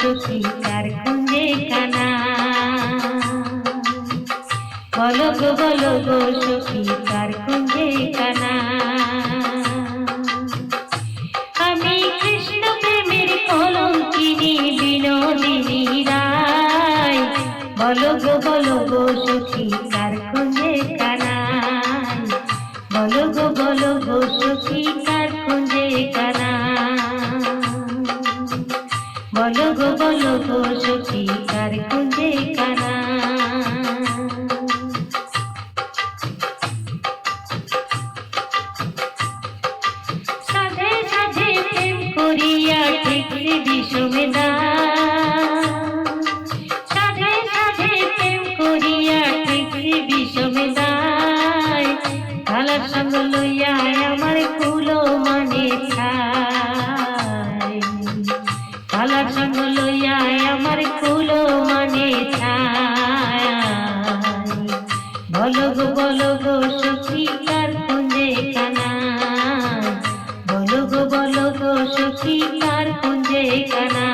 সখী কার কুঞ্জে কানা? বলো গো বলো গো, সখী কার কুঞ্জে কানা? আমি কৃষ্ণ প্রেমের কলঙ্কিনী, বিনোদিনী রায়। বলো গো বলো গো, সখী কুঞ্জে কানাই বলো গো বলো গো বলো গো বলো গো বলো গো সখী কার কুঞ্জে কানা। বলো গো বলো গো কুঞ্জে কানা।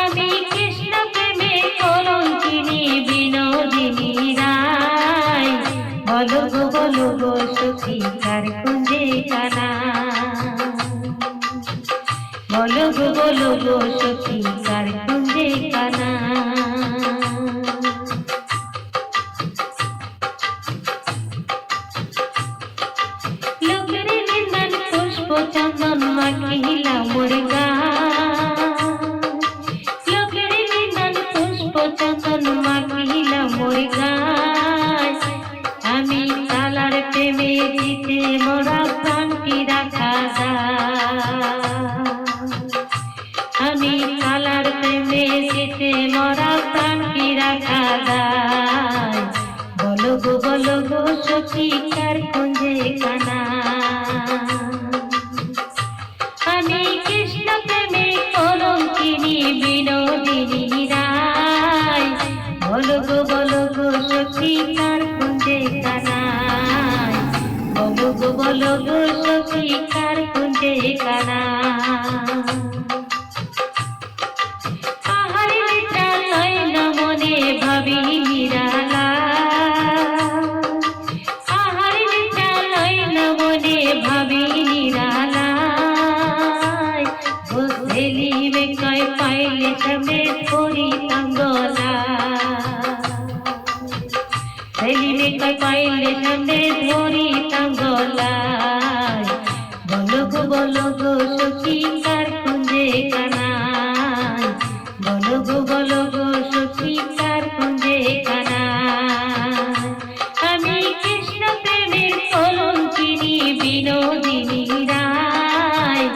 আমি কৃষ্ণ প্রেমে কলঙ্কিনী বিনোদিনী রায় বলো গো বলো গো কুঞ্জে কানা। বলো গো বলো গো কুঞ্জে চন্দন মাখিলা মুরগা লোকের নির্মাণ পুষ্প চন্দন মাখিলা মুরগা আমি তালার প্রেমে দিতে মোরা প্রাণটি রাখা আমি তালার প্রেমে দিতে মোরা প্রাণটি রাখা বলো গো বলো গো সখী, কার কুঞ্জে কানা? গো বলো গো সখী কার কানা। আহারে নিদ্রা লয় ভাবি নিরালা। আহারে নিদ্রা লয় না ভাবি নিরালা। বুঝেলিবে কয় পাইলে সামনে করি তঙ্গলা। পাইলে সামনে ধরি তঙ্গলায় বলো গো বলো গো সখী কার কুঞ্জে কানাই বলো গো বলো গো সখী কার কুঞ্জে কানাই আমি কৃষ্ণ প্রেমের কলঙ্কিনী বিনোদিনী রায়।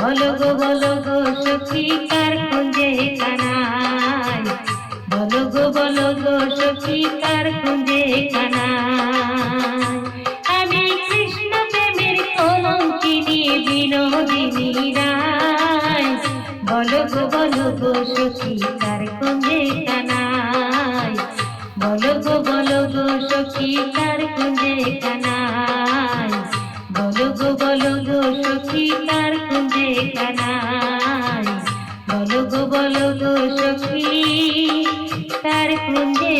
বলো গো বলো গো সখী কার কুঞ্জে কানাই বলো গো বিনোদিনী রায় বলো গো বলো গো, সখী কার কুঞ্জে কানাই বলো গো বলো গো, সখী কার কুঞ্জে কানাই বলো গো বলো গো, সখী কার কুঞ্জে বলো গো বলো গো, সখী কার কুঞ্জে